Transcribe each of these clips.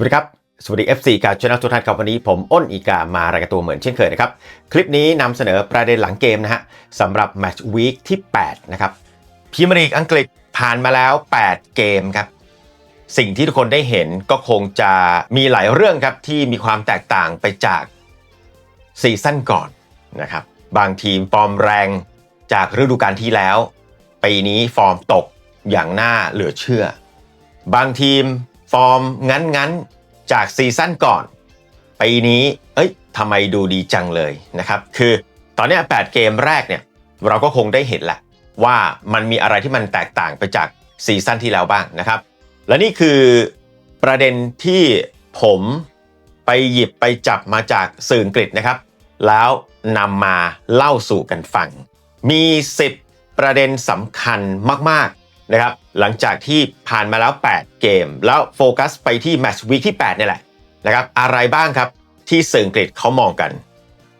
วัสดีครับ สวัสดี FC การชนะทุกท่านครับวันนี้ผมอ้นอีกามารายการตัวเหมือนเช่นเคยนะครับ คลิปนี้นำเสนอประเด็นหลังเกมนะฮะสำหรับแมตช์วีคที่ 8 นะครับพรีเมียร์ลีกอังกฤษผ่านมาแล้ว 8 เกมครับ สิ่งที่ทุกคนได้เห็นก็คงจะมีหลายเรื่องครับที่มีความแตกต่างไปจากซีซั่นก่อนนะครับ บางทีมฟอร์มแรงจากฤดูกาลที่แล้ว ปีนี้ฟอร์มตกอย่างน่าเหลือเชื่อ บางทีมฟอร์มงั้นๆ จากซีซั่นก่อนปีนี้เอ้ยทำไมดูดีจังเลยนะครับคือตอนนี้8เกมแรกเนี่ยเราก็คงได้เห็นแหละว่ามันมีอะไรที่มันแตกต่างไปจากซีซั่นที่แล้วบ้างนะครับ และนี่คือประเด็นที่ผมไปหยิบไปจับมาจากสื่ออังกฤษนะครับ แล้วนำมาเล่าสู่กันฟัง มี 10 ประเด็นสำคัญมาก นะครับหลังจากที่ผ่านมาแล้ว 8 เกม แล้วโฟกัสไปที่แมตช์วีคที่8นี่แหละนะครับอะไรบ้างครับที่สื่ออังกฤษเขามองกัน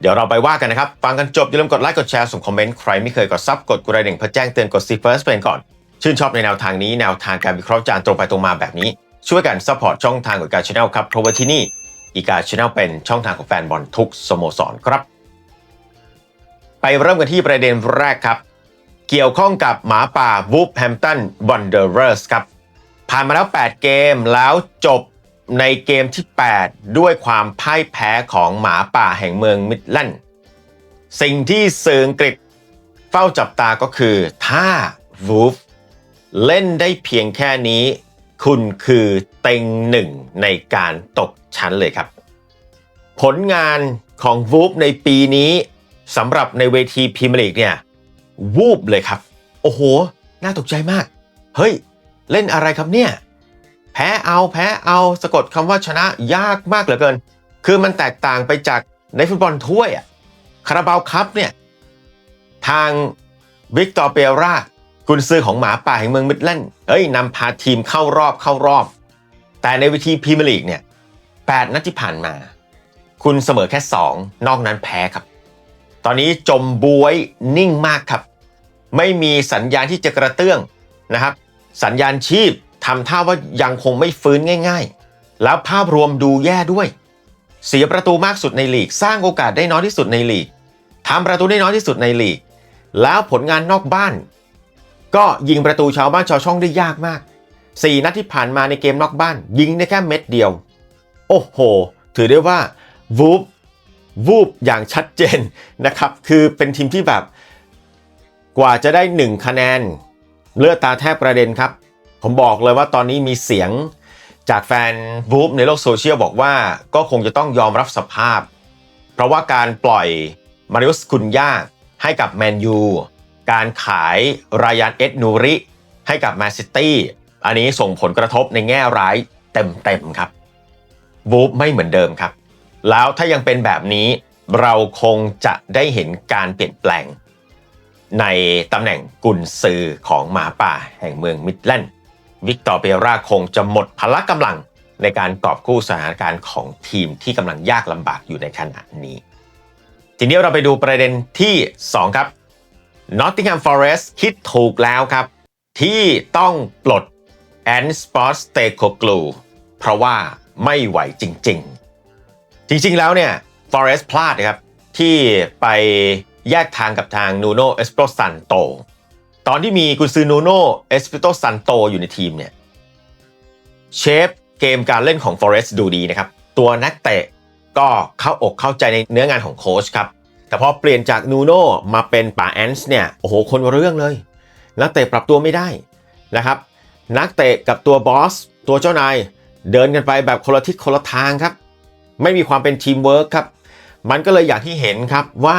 เดี๋ยวเราไปว่ากันนะครับ ฟังกันจบอย่าลืมกดไลค์กดแชร์ส่งคอมเมนต์ใครไม่เคยกดซับกดกระดิ่งเพื่อแจ้งเตือนกดซีเฟิร์สเป็นก่อน ชื่นชอบในแนวทางนี้แนวทางการวิเคราะห์จานตรงไปตรงมาแบบนี้ ช่วยกันซัพพอร์ตช่องทางของการช anel ครับเพราะว่าที่นี่อีกาช anel เป็นช่องทางของแฟนบอลทุกสโมสรครับ ไปเริ่มกันที่ประเด็นแรกครับ เกี่ยวข้องกับหมาป่าวูฟแฮมตันบอนเดอร์เรสครับ ผ่านมาแล้ว 8 เกมแล้วจบในเกมที่ 8 ด้วยความพ่ายแพ้ของหมาป่าแห่งเมืองมิดแลนด์สิ่งที่สื่ออังกฤษเฝ้าจับตาก็คือ ถ้าวูฟเล่นได้เพียงแค่นี้ คุณคือเต็งหนึ่งในการตกชั้นเลยครับ ผลงานของวูฟในปีนี้สำหรับในเวทีพรีเมียร์ลีกเนี่ย วูบเลยครับ โอ้โห น่าตกใจมาก เฮ้ย เล่นอะไรครับเนี่ย แพ้เอาแพ้เอาสะกดคำว่าชนะยากมากเหลือเกิน คือมันแตกต่างไปจากในฟุตบอลถ้วยอะคาราบาวคัพเนี่ย ทางวิกตอร์เปรากุนซือของหมาป่าแห่งเมืองมิดแลนด์เฮ้ยนำพาทีมเข้ารอบเข้ารอบ แต่ในเวิธีพรีเมียร์ลีกเนี่ย8นัดที่ผ่านมา คุณเสมอแค่ 2 นอกนั้นแพ้ครับ ตอนนี้จมบวยนิ่งมากครับ ไม่มีสัญญาณที่จะกระเตื้องนะครับ สัญญาณชีพทำท่าว่ายังคงไม่ฟื้นง่าย ๆ แล้วภาพรวมดูแย่ด้วย เสียประตูมากสุดในลีก สร้างโอกาสได้น้อยที่สุดในลีกทำประตูได้น้อยที่สุดในลีก แล้วผลงานนอกบ้าน ก็ยิงประตูชาวบ้านชาวช่องได้ยากมาก 4 นัดที่ผ่านมาในเกมนอกบ้าน ยิงได้แค่เม็ดเดียว โอ้โห ถือได้ว่าวูบวูบอย่างชัดเจนนะครับ คือเป็นทีมที่แบบ กว่าจะได้ 1 คะแนน เลือดตาแทบประเด็นครับ ผมบอกเลยว่าตอนนี้มีเสียงจากแฟนวูฟในโลกโซเชียลบอกว่าก็คงจะต้องยอมรับสภาพ เพราะว่าการปล่อยมาริอุสคุนย่าให้กับแมนยูการขายรายานเอ็ดนูริ ให้กับแมนซิตี้อันนี้ส่งผลกระทบในแง่ร้ายเต็มๆครับวูฟไม่เหมือนเดิมครับ แล้วถ้ายังเป็นแบบนี้เราคงจะได้เห็นการเปลี่ยนแปลง ในตำแหน่งกุนซือของหมาป่าแห่งเมืองมิดแลนด์วิกตอร์เปราคงจะหมดพละกำลังในการกอบกู้สถานการณ์ของทีมที่กำลังยากลำบากอยู่ในขณะนี้ ทีนี้เราไปดูประเด็นที่ 2 ครับ Nottingham Forest คิดถูกแล้วครับ ที่ต้องปลดแอนสปอร์ตสเตโคกลูเพราะว่าไม่ไหวจริง ๆ จริง ๆ แล้วเนี่ย Forest พลาดนะครับที่ไป แยกทางกับทางนูโนเอสโปรซันโตตอนที่มีกุนซือนูโนเอสเปโตซันโตอยู่ในทีมเนี่ยเชฟเกมการเล่นของ Forest ดูดีนะครับ ตัวนักเตะก็เข้าอกเข้าใจในเนื้องานของโค้ชครับ แต่พอเปลี่ยนจากนูโนมาเป็นป่าแอนส์เนี่ย โอ้โห คนละเรื่องเลย นักเตะปรับตัวไม่ได้นะครับ นักเตะกับตัวบอส ตัวเจ้านาย เดินกันไปแบบคนละทิศคนละทางครับ ไม่มีความเป็นทีมเวิร์คครับ มันก็เลยอย่างที่เห็นครับว่า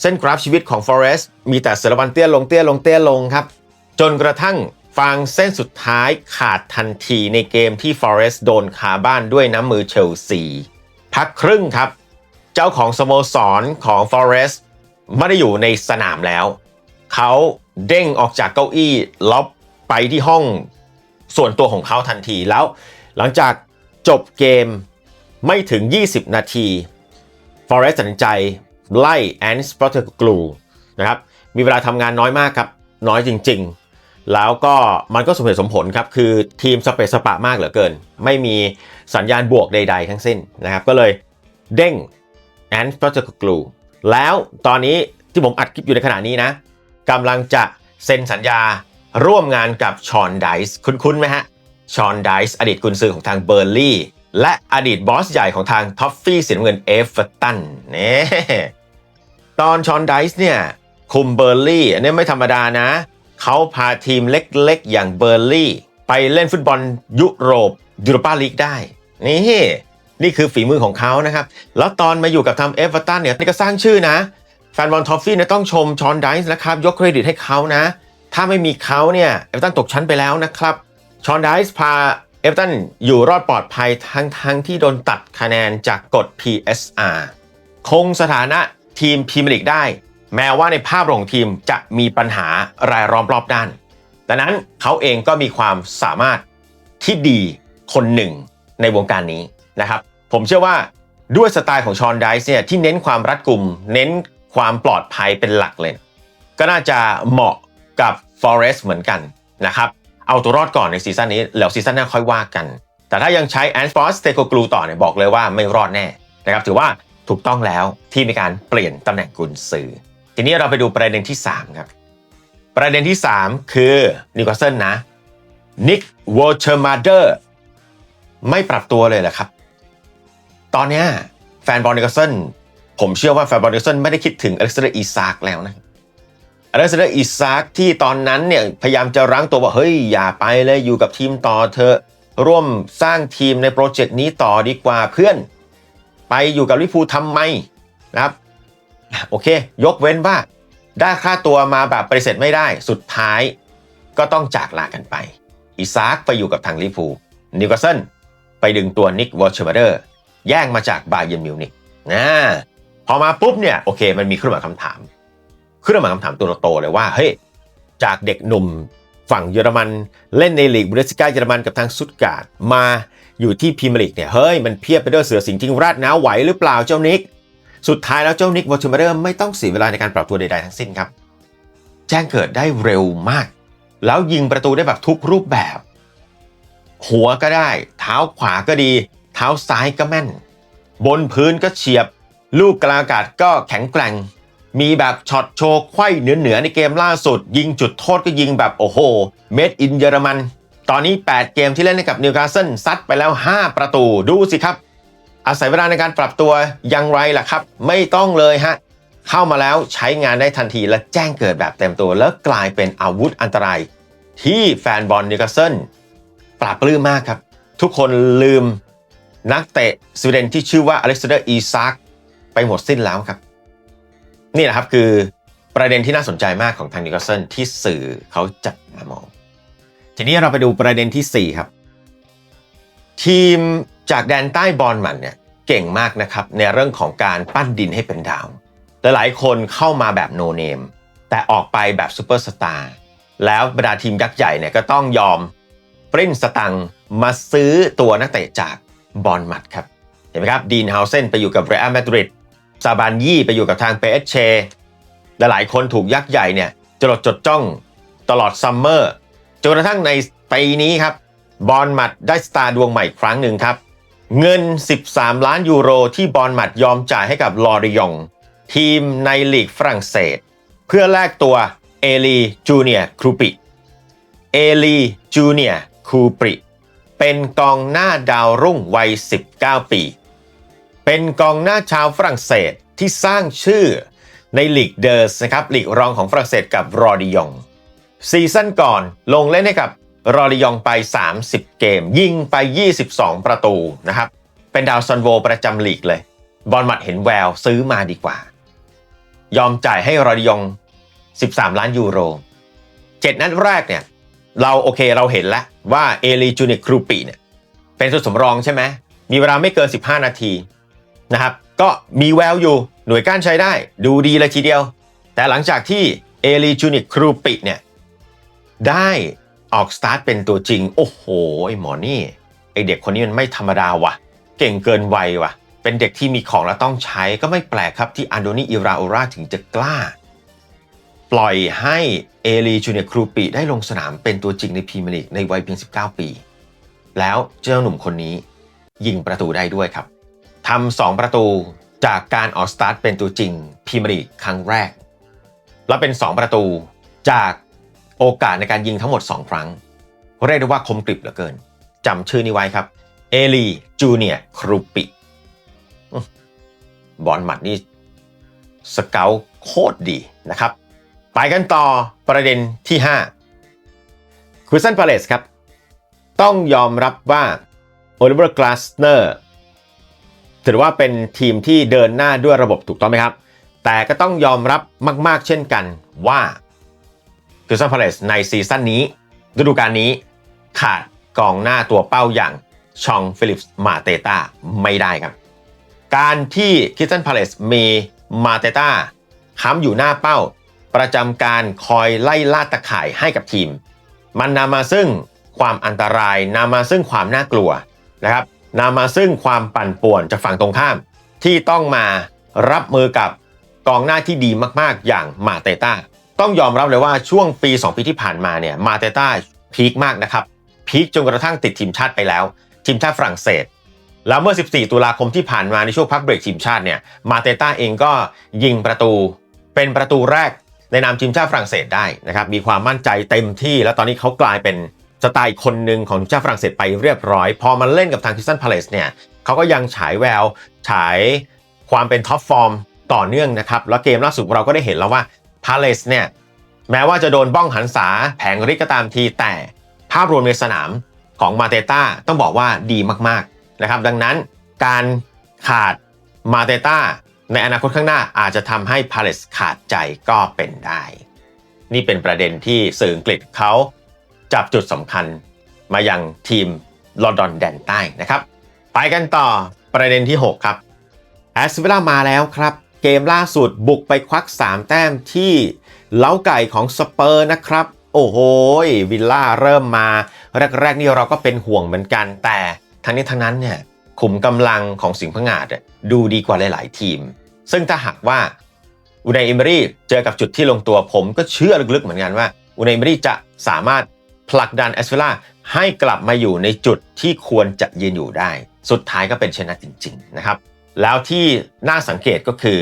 เส้นกราฟชีวิตของ Forest มีแต่เสารวันเตี้ยลงเตี้ยลงเตี้ยลงครับ จนกระทั่งฟังเส้นสุดท้ายขาดทันทีในเกมที่ Forest โดนคาบ้านด้วยน้ำมือเชลซี พักครึ่งครับ เจ้าของสโมสรของ Forest ไม่ได้อยู่ในสนามแล้ว เขาเด้งออกจากเก้าอี้แล้วไปที่ห้องส่วนตัวของเขาทันทีแล้ว หลังจากจบเกมไม่ถึง 20 นาที Forest ตัดสินใจ ไล่แอนสปอร์ตกลูนะครับ มีเวลาทำงานน้อยมากครับ น้อยจริง ๆ แล้วก็มันก็สมเหตุสมผลครับ คือทีมสเปซสปะมากเหลือเกิน ไม่มีสัญญาณบวกใด ๆ ทั้งสิ้นนะครับ ก็เลยเด้งแอนส์โปรเจกต์กลูแล้วตอนนี้ที่ผมอัดคลิปอยู่ในขณะนี้นะกำลังจะเซ็นสัญญาร่วมงานกับชอนไดส์คุ้นๆไหมฮะชอนไดส์อดีตกุนซือของทางเบอร์ลี่และอดีตบอสใหญ่ของทางท็อฟฟี่สีน้ำเงินเอฟเวอร์ตันเนี่ย ตอนชอนไดส์เนี่ยคุมเบอร์ลี่อันนี้ไม่ธรรมดานะ เขาพาทีมเล็กๆ อย่างเบอร์ลี่ ไปเล่นฟุตบอลยุโรปยูโรปาลีกได้ นี่นี่คือฝีมือของเขานะครับ แล้วตอนมาอยู่กับทำเอฟเวอร์ตันเนี่ยนี่ก็สร้างชื่อนะ แฟนบอลทอฟฟี่เนี่ยต้องชมชอนไดส์นะครับ ยกเครดิตให้เขานะ ถ้าไม่มีเขาเนี่ยเอฟเวอร์ตันตกชั้นไปแล้วนะครับชอนไดส์พาเอฟเวอร์ตันอยู่รอดปลอดภัยทั้งทั้งที่โดนตัดคะแนนจากกฎ PSR คงสถานะ ทีมพรีเมียร์ลีกได้ แม้ว่าในภาพรวมของทีมจะมีปัญหารายล้อมรอบด้าน ดังนั้นเขาเองก็มีความสามารถที่ดีคนหนึ่งในวงการนี้นะครับ ผมเชื่อว่าด้วยสไตล์ของชอนไดส์เนี่ยที่เน้นความรัดกุม เน้นความปลอดภัยเป็นหลักเลย ก็น่าจะเหมาะกับ Forest เหมือนกันนะครับเอาตัวรอดก่อนในซีซั่นนี้ แล้วซีซั่นหน้าค่อยว่ากัน แต่ถ้ายังใช้แอนฟอสเตโกกลูต่อเนี่ยบอกเลยว่าไม่รอดแน่นะครับถือว่า ถูกต้องแล้วที่มีการเปลี่ยนตำแหน่งกุนซือ ทีนี้เราไปดูประเด็นที่ 3 ครับ ประเด็นที่ 3 คือนิวคาสเซิลนะนิกวอเชอร์มาเดอร์ไม่ปรับตัวเลยเหรอครับ ตอนเนี้ยแฟนบอลนิวคาสเซิลผมเชื่อว่าแฟนบอลนิวคาสเซิลไม่ได้คิดถึงอเล็กซานเดอร์อีซากแล้วนะอเล็กซานเดอร์อีซากที่ตอนนั้นเนี่ยพยายามจะรั้งตัวว่าเฮ้ยอย่าไปเลยอยู่กับทีมต่อเธอร่วมสร้างทีมในโปรเจกต์นี้ต่อดีกว่าเพื่อน ไปอยู่กับลิเวอร์พูทำไมนะครับโอเค ยกเว้นว่าได้ค่าตัวมาแบบปฏิเสธไม่ได้สุดท้ายก็ต้องจากลากันไปอีซากไปอยู่กับทางลิเวอร์พูนิวคาสเซิลไปดึงตัวนิกวอชเชอร์เดอร์แย่งมาจากบาเยนมิวนิกนะพอมาปุ๊บเนี่ยโอเค มันมีเครื่องหมายคำถามเครื่องหมายคำถามตัวโตเลยว่าเฮ้ยจากเด็กหนุ่มฝั่งเยอรมันเล่นในลีกบุนเดสกาเยอรมันกับทางซุตการ์ดมา อยู่ที่พรีมลีกเนี่ยเฮ้ยมันเพียบไปด้วยเสือสิงห์จริงราดน้าวไหวหรือเปล่าเจ้านิก สุดท้ายแล้วเจ้านิกวอชเชอร์เดอร์ไม่ต้องเสียเวลาในการปรับตัวใดๆทั้งสิ้นครับ แจ้งเกิดได้เร็วมาก แล้วยิงประตูได้แบบทุกรูปแบบ หัวก็ได้ เท้าขวาก็ดี เท้าซ้ายก็แม่น บนพื้นก็เฉียบ ลูกกลางอากาศก็แข็งแกร่ง มีแบบช็อตโชว์ไขว้เหนือเหนือในเกมล่าสุด ยิงจุดโทษก็ยิงแบบโอ้โห เมดอินเยอรมัน ตอนนี้ 8 เกมที่เล่นให้กับนิวคาสเซิลซัดไปแล้ว 5 ประตูดูสิครับ อาศัยเวลาในการปรับตัวอย่างไรล่ะครับ ไม่ต้องเลยฮะ เข้ามาแล้วใช้งานได้ทันทีและแจ้งเกิดแบบเต็มตัว แล้วกลายเป็นอาวุธอันตราย ที่แฟนบอลนิวคาสเซิลปราบปลื้มมากครับ ทุกคนลืมนักเตะสวีเดนที่ชื่อว่าอเล็กซานเดอร์อีซากไปหมดสิ้นแล้วครับ นี่แหละครับคือประเด็นที่น่าสนใจมากของทางนิวคาสเซิลที่สื่อเขาจับมามอง ทีนี้เราไปดูประเด็นทีสี่ 4 ครับ ทีมจากแดนใต้บอลมันเนี่ยเก่งมากนะครับในเรื่องของการปั้นดินให้เป็นดาวหลายคนเข้ามาแบบโนเนมแต่ออกไปแบบซูเปอร์สตาร์แล้วบรรดาทีมยักษ์ใหญ่เนี่ยก็ต้องยอมปริ้นสตังมาซื้อตัวนักเตะจากบอลมัดครับเห็นไหมครับดีนเฮาเซนไปอยู่กับเรอัลมาดริดซาบานยี่ไปอยู่กับทางเปเอเชหลายคนถูกยักษ์ใหญ่เนี่ยจดจดจ้องตลอดซัมเมอร์ จนกระทั่งในปีนี้ครับบอลมัดได้สตาร์ดวงใหม่ครั้งหนึ่งครับ เงิน 13 ล้านยูโรที่บอลมัดยอมจ่ายให้กับลอริยอง ทีมในลีกฝรั่งเศส เพื่อแลกตัวเอลีจูเนียครูปิเอลีจูเนียครูปิเป็นกองหน้าดาวรุ่งวัย 19 ปี เป็นกองหน้าชาวฝรั่งเศสที่สร้างชื่อในลีกเดอร์สนะครับลีกรองของฝรั่งเศสกับรอดิยอง ซีซั่นก่อนลงเล่นให้กับรอริยองไป 30 เกม ยิงไป 22 ประตูนะครับ เป็นดาวซันโวประจำลีกเลย บอลมัดเห็นแววซื้อมาดีกว่า ยอมจ่ายให้รอริยอง 13 ล้านยูโรเจ็ดนัดแรกเนี่ย เราโอเคเราเห็นแล้วว่าเอลีจูเนครูปีเนี่ยเป็นสุดสำรองใช่ไหม มีเวลาไม่เกิน 15 นาทีนะครับ ก็มีแววอยู่หน่วยก้านใช้ได้ ดูดีเลยทีเดียว แต่หลังจากที่เอลีจูเนยครูปีเนี่ย ได้ออกสตาร์ทเป็นตัวจริง โอ้โหไอหมอนี่ไอเด็กคนนี้มันไม่ธรรมดาว่ะ เก่งเกินวัยว่ะ เป็นเด็กที่มีของแล้วต้องใช้ก็ไม่แปลกครับที่อันโดนีอิราโอราถึงจะกล้า ปล่อยให้เอลีจูเนียครูปิได้ลงสนามเป็นตัวจริงในพรีเมียร์ลีกในวัยเพียง 19 ปี แล้วเจ้าหนุ่มคนนี้ยิงประตูได้ด้วยครับทำสองประตูจากการออกสตาร์ทเป็นตัวจริงพรีเมียร์ลีกครั้งแรก และเป็น 2 ประตูจาก โอกาสในการยิงทั้งหมด 2 ครั้ง เรียกได้ว่าคมกริบเหลือเกินจำชื่อนี้ไว้ครับ เอลีจูเนียครูปิ บอลหมัดนี่สเกลโคตรดีนะครับ ไปกันต่อประเด็นที่5คุซันพาเลสครับ ต้องยอมรับว่าโอลิเวอร์กลาสเนอร์ถือว่าเป็นทีมที่เดินหน้าด้วยระบบถูกต้องไหมครับ แต่ก็ต้องยอมรับมาก ๆ เช่นกันว่า คุซันพาเลสในซีซั่นนี้ ฤดูกาลนี้ขาดกองหน้าตัวเป้าอย่างชองฟิลิปส์มาเตตาไม่ได้ครับ การที่คิสตันพาเลสมีมาเตตาค้ำอยู่หน้าเป้า ประจำการคอยไล่ล่าตะข่ายให้กับทีม มันนำมาซึ่งความอันตรายนำมาซึ่งความน่ากลัวนะครับนำมาซึ่งความปั่นป่วนจากฝั่งตรงข้าม ที่ต้องมารับมือกับกองหน้าที่ดีมากๆอย่างมาเตต้า ต้องยอมรับเลยว่าช่วงปี 2 ปีที่ผ่านมาเนี่ยมาเตต้าพีคมากนะครับพีคจนกระทั่งติดทีมชาติไปแล้ว ทีมชาติฝรั่งเศส แล้วเมื่อ 14 ตุลาคมที่ผ่านมาในช่วงพักเบรกทีมชาติเนี่ยมาเตต้าเองก็ยิงประตู เป็นประตูแรกในนามทีมชาติฝรั่งเศสได้นะครับมีความมั่นใจเต็มที่แล้วตอนนี้เขากลายเป็นสไตล์คนหนึ่งของทีมชาติฝรั่งเศสไปเรียบร้อย พอมาเล่นกับทางคิสตันพาเลสเนี่ยเขาก็ยังฉายแวว ฉายความเป็นท็อปฟอร์มต่อเนื่องนะครับ แล้วเกมล่าสุดเราก็ได้เห็นแล้วว่า พาเลสเนี่ยแม้ว่าจะโดนบ้องหันษาแผงริกก็ตามทีแต่ภาพรวมในสนามของมาเตต้าต้องบอกว่าดีมากๆนะครับ ดังนั้นการขาดมาเตต้าในอนาคตข้างหน้าอาจจะทำให้พาเลสขาดใจก็เป็นได้ นี่เป็นประเด็นที่สื่ออังกฤษเขาจับจุดสำคัญมายังทีมลอนดอนแดนใต้นะครับ ไปกันต่อประเด็นที่ 6 ครับแอสเวลล่ามาแล้วครับ เกมล่าสุดบุกไปควัก 3 แต้มที่เล้าไก่ของสเปอร์นะครับ โอ้โหวิลล่าเริ่มมา แรกๆนี่เราก็เป็นห่วงเหมือนกันแต่ทั้งนี้ทั้งนั้นเนี่ยขุมกำลังของสิงห์พงาดดูดีกว่าหลาย ๆ ทีม ซึ่งถ้าหากว่าอุนายอิมรี่เจอกับจุดที่ลงตัวผมก็เชื่อลึก ๆ เหมือนกันว่าอุนายอิมรี่จะสามารถผลักดันแอสเวล่าให้กลับมาอยู่ในจุดที่ควรจะยืนอยู่ได้ สุดท้ายก็เป็นเช่นนั้นจริง ๆ นะครับ แล้วที่น่าสังเกตก็คือ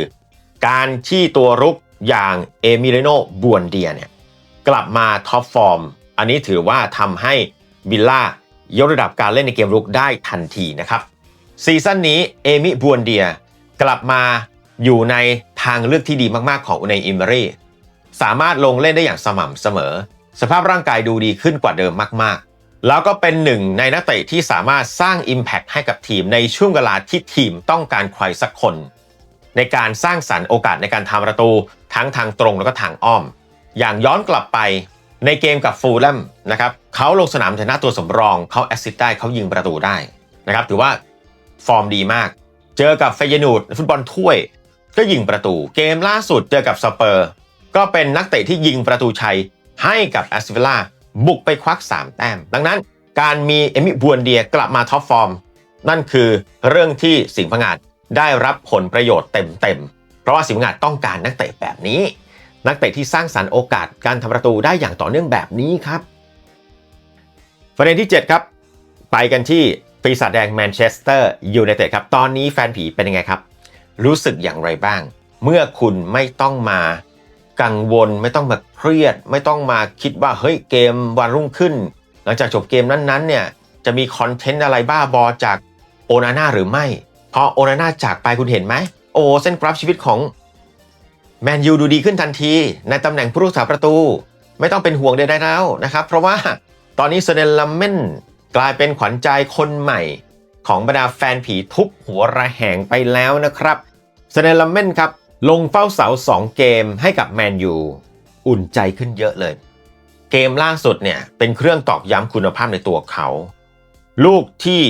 การที่ตัวรุกอย่างเอมิเลโนบวนเดียเนี่ยกลับมาท็อปฟอร์ม อันนี้ถือว่าทำให้วิลล่ายกระดับการเล่นในเกมรุกได้ทันทีนะครับ ซีซั่นนี้เอมิบวนเดียกลับมาอยู่ในทางเลือกที่ดีมากๆของอุนายอิมเบรีสามารถลงเล่นได้อย่างสม่ำเสมอ สภาพร่างกายดูดีขึ้นกว่าเดิมมากๆ แล้วก็เป็นหนึ่งในนักเตะที่สามารถสร้าง Impact ให้กับทีมในช่วงเวลาที่ทีมต้องการใครสักคน ในการสร้างสรรค์โอกาสในการทำประตูทั้งทางตรงแล้วก็ทางอ้อม อย่างย้อนกลับไปในเกมกับฟูลแลมนะครับเขาลงสนามชนะตัวสำรองเขาแอสซิสต์ได้เขายิงประตูได้นะครับถือว่าฟอร์มดีมาก เจอกับเฟยนูดฟุตบอลถ้วย ก็ยิงประตู เกมล่าสุดเจอกับสเปอร์ ก็เป็นนักเตะที่ยิงประตูชัยให้กับแอสเวล่า บุกไปควัก 3 แต้ม ดังนั้นการมีเอมิบวนเดียกลับมาท็อปฟอร์ม นั่นคือเรื่องที่สิงห์พงาดได้รับผลประโยชน์เต็มๆ เพราะว่าสิงห์พงาดต้องการนักเตะแบบนี้ นักเตะที่สร้างสรรค์โอกาสการทำประตูได้อย่างต่อเนื่องแบบนี้ครับ ประเด็นที่ 7 ครับ ไปกันที่ปีศาจแดงแมนเชสเตอร์ยูไนเต็ดครับ ตอนนี้แฟนผีเป็นยังไงครับ รู้สึกอย่างไรบ้าง เมื่อคุณไม่ต้องมา กังวล ไม่ต้องมาเครียด ไม่ต้องมาคิดว่าเฮ้ยเกมวันรุ่งขึ้น หลังจากจบเกมนั้นๆเนี่ยจะมีคอนเทนต์อะไรบ้าบอจากโอนาน่าหรือไม่พอโอนาน่าจากไปคุณเห็นไหม โอ้เส้นกราฟชีวิตของแมนยูดูดีขึ้นทันที ในตำแหน่งผู้รักษาประตู ไม่ต้องเป็นห่วงใดๆแล้วนะครับ เพราะว่าตอนนี้เซเนลลัมเมนกลายเป็นขวัญใจคนใหม่ ของบรรดาแฟนผีทุบหัวระแหงไปแล้วนะครับเซเนลลัมเมนครับ ลงเฝ้าเสา 2 เกมให้กับแมนยูอุ่นใจขึ้นเยอะเลย เกมล่าสุดเนี่ยเป็นเครื่องตอกย้ำคุณภาพในตัวเขา ลูกที่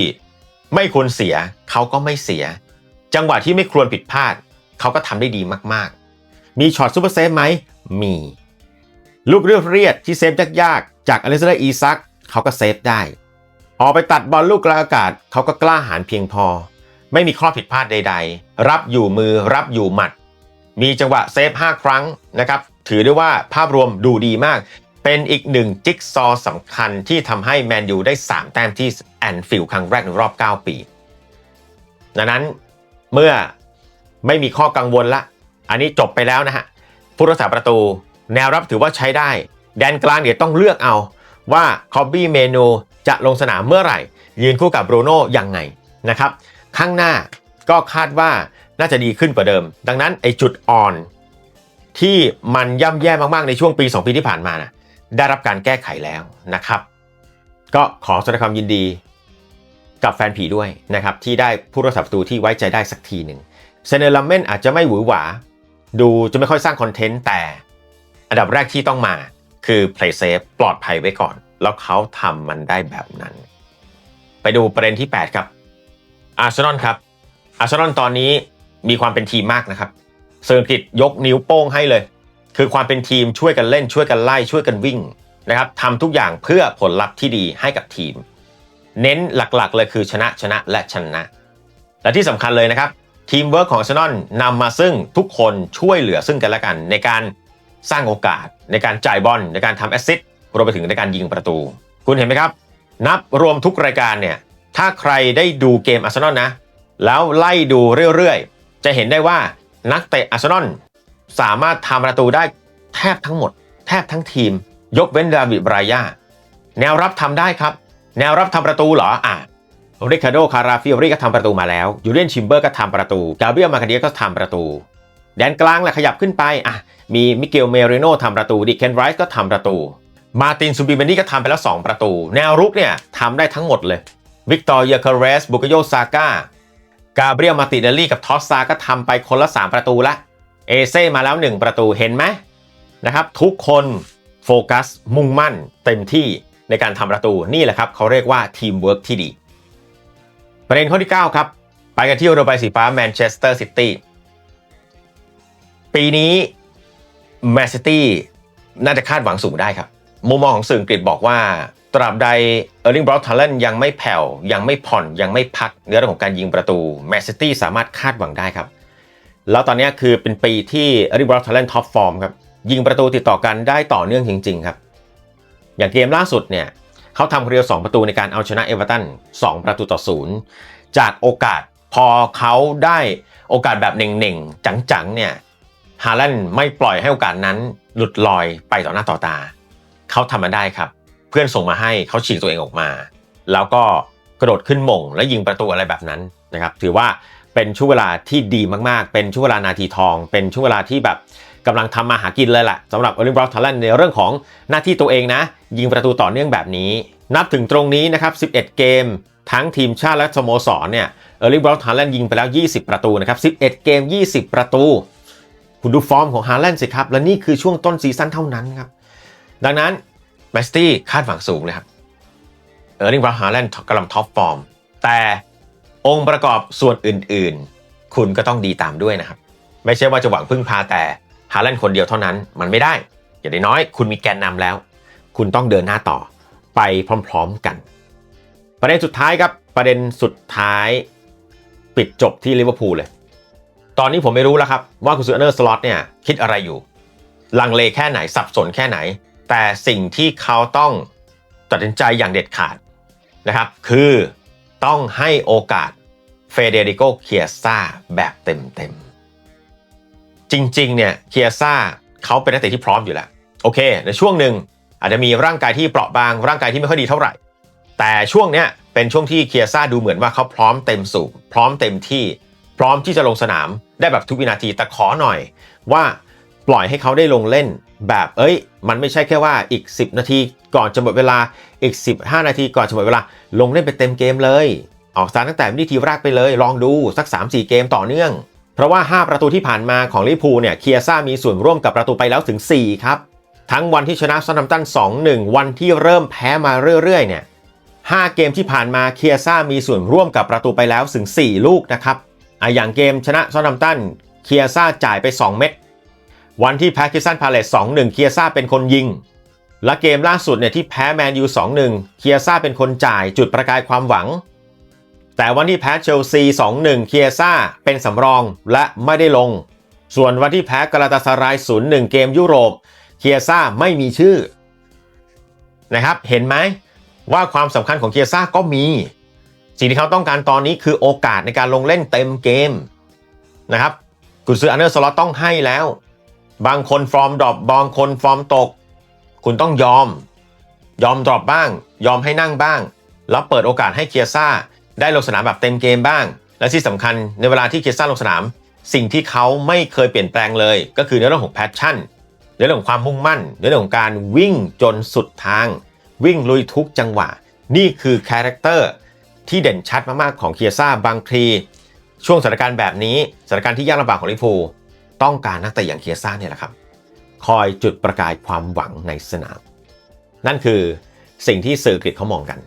ไม่ควรเสียเขาก็ไม่เสีย จังหวะที่ไม่ควรผิดพลาด เขาก็ทำได้ดีมากๆ มีช็อตซูเปอร์เซฟไหมมี ลูกเรียบเรียดที่เซฟยากๆ จากอเลนซาอีซักเขาก็เซฟได้ ออกไปตัดบอลลูกกลางอากาศเขาก็กล้าหาญเพียงพอ ไม่มีข้อผิดพลาดใด ๆ รับอยู่มือรับอยู่หมัด มีจังหวะเซฟ 5 ครั้งนะครับ ถือได้ว่าภาพรวมดูดีมาก เป็นอีกหนึ่งจิ๊กซอว์สำคัญที่ทำให้แมนยูได้ 3 แต้มที่แอนฟิลด์ครั้งแรกในรอบ 9 ปี ดังนั้นเมื่อไม่มีข้อกังวลละ อันนี้จบไปแล้วนะฮะ ผู้รักษาประตู แนวรับถือว่าใช้ได้ แดนกลางเดี๋ยวต้องเลือกเอาว่าคอบบี้เมนูจะลงสนามเมื่อไหร่ ยืนคู่กับบรูโน่ยังไงนะครับ ข้างหน้าก็คาดว่า น่าจะดีขึ้นกว่าเดิม ดังนั้นไอจุดอ่อน ที่มันย่ำแย่มากๆในช่วงปี 2 ปีที่ผ่านมานะได้รับการแก้ไขแล้วนะครับ ก็ขอแสดงความยินดีกับแฟนผีด้วยนะครับที่ได้ผู้รักษาประตูที่ไว้ใจได้สักทีหนึ่งเซเนลัมเมนอาจจะไม่หวือหวา ดูจะไม่ค่อยสร้างคอนเทนต์แต่ อันดับแรกที่ต้องมาคือ play safe ปลอดภัยไว้ก่อน แล้วเขาทำมันได้แบบนั้น ไปดูประเด็นที่ 8 ครับอาร์เซนอลครับอาร์เซนอลตอนนี้ มีความเป็นทีมมากนะครับเซอร์กิตยกนิ้วโป้งให้เลย คือความเป็นทีมช่วยกันเล่นช่วยกันไล่ช่วยกันวิ่งนะครับทำทุกอย่างเพื่อผลลัพธ์ที่ดีให้กับทีม เน้นหลักๆเลยคือชนะชนะและชนะ และที่สำคัญเลยนะครับ ทีมเวิร์กของอาร์เซนอลนำมาซึ่งทุกคนช่วยเหลือซึ่งกันและกัน ในการสร้างโอกาส ในการจ่ายบอลในการทำแอสซิสต์รวมไปถึงในการยิงประตู คุณเห็นไหมครับ นับรวมทุกรายการเนี่ยถ้าใครได้ดูเกมอาร์เซนอลนะ แล้วไล่ดูเรื่อยๆ จะเห็นได้ว่านักเตะอาร์เซนอลสามารถทำประตูได้แทบทั้งหมด แทบทั้งทีม ยกเว้นดาวิดบรายาแนวรับทำได้ครับ แนวรับทำประตูเหรออะริคาโดคาราฟิโอรีก็ทำประตูมาแล้วยูเลียนชิมเบอร์ก็ทำประตูกาเบียลมาคาเดียก็ทำประตู แดนกลางแหละขยับขึ้นไปอะมีมิเกลเมริโนทำประตูดิเคนไรส์ก็ทำประตู มาตินซูบิเบนนี่ก็ทำไปแล้ว 2 ประตู แนวรุกเนี่ยทำได้ทั้งหมดเลยวิกตอร์เยคาเรสบุกโยซาก้า กาเบรียลมาติเดลลี่กับทอสซาก็ทำไปคนละ 3 ประตูละ เอเซ่มาแล้ว 1 ประตูเห็นไหมนะครับทุกคนโฟกัสมุ่งมั่นเต็มที่ในการทำประตูนี่แหละครับ เขาเรียกว่าทีมเวิร์กที่ดี ประเด็นข้อที่ 9 ครับ ไปกันที่โรใบสีฟ้าแมนเชสเตอร์ซิตี้ปีนี้แมนซิตี้น่าจะคาดหวังสูงได้ครับ มุมมองของสื่ออังกฤษบอกว่า ตราบใดเออร์ลิงบรอ t ท a เลนยังไม่แผ่ว ยังไม่ผ่อน ยังไม่พักในเรื่องของการยิงประตูแมนซิตี้สามารถคาดหวังได้ครับ แล้วตอนนี้คือเป็นปีที่เออร์ลิงบรอ t ท a เลนท็อปฟอร์มครับ ยิงประตูติดต่อกันได้ต่อเนื่องจริง ๆ ครับ อย่างเกมล่าสุดเนี่ยเขาทำเรียว2ประตูในการเอาชนะเอเวอร์ตัน2ประตูต่อศูนย์จากโอกาสพอเขาได้โอกาสแบบเน่งๆจังๆเนี่ยฮาแลนด์ไม่ปล่อยให้โอกาสนั้นหลุดลอยไปต่อหน้าต่อตา เขาทำมันได้ครับ พื่อนส่งมาให้เขาฉีกตัวเองออกมา แล้วก็กระโดดขึ้นมง และยิงประตูอะไรแบบนั้นนะครับ ถือว่าเป็นช่วงเวลาที่ดีมากๆ เป็นช่วงเวลานาทีทอง เป็นช่วงเวลาที่แบบกำลังทำมาหากินเลยแหละสำหรับเอร์ลิงบรอ t ท a เลนในเรื่องของหน้าที่ตัวเองนะ ยิงประตูต่อเนื่องแบบนี้ นับถึงตรงนี้นะครับ 11 เกม ทั้งทีมชาติและสโมสรเนี่ยเออร์ลิงบรอ t ท a เลนด์ยิงไปแล้ว 20 ประตูนะครับ 11 เกม 20 ประตู คุณดูฟอร์มของฮาแลนด์สิครับ และนี่คือช่วงต้นซีซั่นเท่านั้นครับ ดังนั้น แมสตี้คาดหวังสูงเลยครับเออร์ลิงบรอ t ท a เลนกำลังท็อปฟอร์ม แต่องค์ประกอบส่วนอื่นๆ คุณก็ต้องดีตามด้วยนะครับ ไม่ใช่ว่าจะหวังพึ่งพาแต่ฮาแลนด์คนเดียวเท่านั้นมันไม่ได้ อย่างน้อยคุณมีแกนนำแล้ว คุณต้องเดินหน้าต่อไปพร้อมๆกัน ประเด็นสุดท้ายครับประเด็นสุดท้าย ปิดจบที่ลิเวอร์พูลเลย ตอนนี้ผมไม่รู้แล้วครับว่าคุณซูเนอร์สล็อตเนี่ยคิดอะไรอยู่ ลังเลแค่ไหนสับสนแค่ไหน แต่สิ่งที่เขาต้องตัดสินใจอย่างเด็ดขาดนะครับ คือต้องให้โอกาสเฟเดริโกเคียซ่าแบบเต็มๆ จริงๆเนี่ยเคียซ่าเขาเป็นนักเตะที่พร้อมอยู่แล้ว โอเค ในช่วงหนึ่งอาจจะมีร่างกายที่เปราะบาง ร่างกายที่ไม่ค่อยดีเท่าไหร่ แต่ช่วงเนี้ยเป็นช่วงที่เคียซ่าดูเหมือนว่าเขาพร้อมเต็มสูบพร้อมเต็มที่ พร้อมที่จะลงสนามได้แบบทุกวินาทีแต่ขอหน่อยว่า ปล่อยให้เขาได้ลงเล่น แบบเอ้ย มันไม่ใช่แค่ว่าอีก 10 นาทีก่อนจะหมดเวลาอีก 15 นาทีก่อนจะหมดเวลา ลงเล่นไปเต็มเกมเลย ออกสตาร์ตั้งแต่วินาทีแรกไปเลย ลองดูสัก 3-4 เกมต่อเนื่อง เพราะว่า 5 ประตูที่ผ่านมาของลิพูเนี่ยเคียซ่ามีส่วนร่วมกับประตูไปแล้วถึง 4 ครับ ทั้งวันที่ชนะซันนัมตัน 2-1 วันที่เริ่มแพ้มาเรื่อยๆเนี่ย5 เกมที่ผ่านมาเคียซ่ามีส่วนร่วมกับประตูไปแล้วถึง 4 ลูกนะครับอะอย่างเกมชนะซันนัมตันเคียซ่าจ่ายไป 2 เม็ด วันที่แพ้คิสันพาเลส2-1เคียซ่าเป็นคนยิง และเกมล่าสุดเนี่ยที่แพ้แมนยู2-1เคียซ่าเป็นคนจ่ายจุดประกายความหวัง แต่วันที่แพ้เชลซี2-1เคียซ่าเป็นสำรองและไม่ได้ลง ส่วนวันที่แพ้กาลาตาสาราย0-1เกมยุโรปเคียซ่าไม่มีชื่อนะครับเห็นไหมว่าความสำคัญของเคียซ่าก็มี สิ่งที่เขาต้องการตอนนี้คือโอกาสในการลงเล่นเต็มเกมนะครับกุนซืออันเดอร์สล็อตต้องให้แล้ว บางคนฟอร์มดรอปบางคนฟอร์มตก คุณต้องยอม ยอมดรอปบ้าง ยอมให้นั่งบ้าง แล้วเปิดโอกาสให้เคียซ่า ได้ลงสนามแบบเต็มเกมบ้าง และที่สำคัญในเวลาที่เคียซ่าลงสนาม สิ่งที่เขาไม่เคยเปลี่ยนแปลงเลย ก็คือในเรื่องของแพชชั่นในเรื่องของความมุ่งมั่นในเรื่องของการวิ่งจนสุดทาง วิ่งลุยทุกจังหวะ นี่คือคาแรคเตอร์ที่เด่นชัดมากๆของเคียซ่าบางทีช่วงสถานการณ์แบบนี้สถานการณ์ที่ยากลำบากของลิเวอร์พู ต้องการนักเตะอย่างเคียซ่าเนี่ยแหละครับ คอยจุดประกายความหวังในสนาม นั่นคือสิ่งที่สื่ออังกเขามองกัน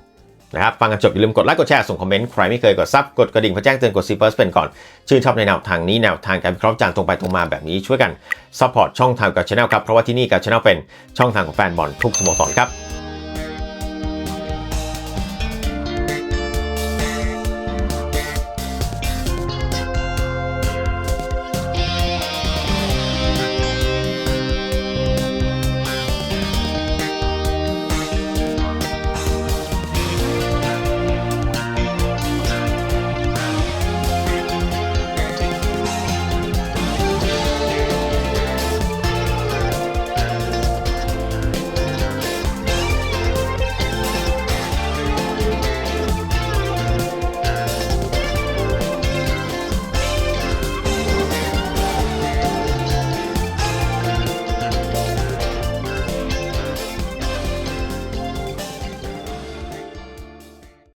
นะครับฟังกันจบอย่าลืมกดไลค์กดแชร์ส่งคอมเมนต์ใครไม่เคยกดซับกดกระดิ่งเพื่อแจ้งเตือนกดซีเปิร์สเป็นก่อน ชื่นชอบในแนวทางนี้แนวทางการวิเคราะห์จานตรงไปตรงมาแบบนี้ช่วยกันซัพพอร์ตช่องทางกับช anel ครับเพราะว่าที่นี่กับช anel เป็นช่องทางของแฟนบอลทุกสโมสรครับ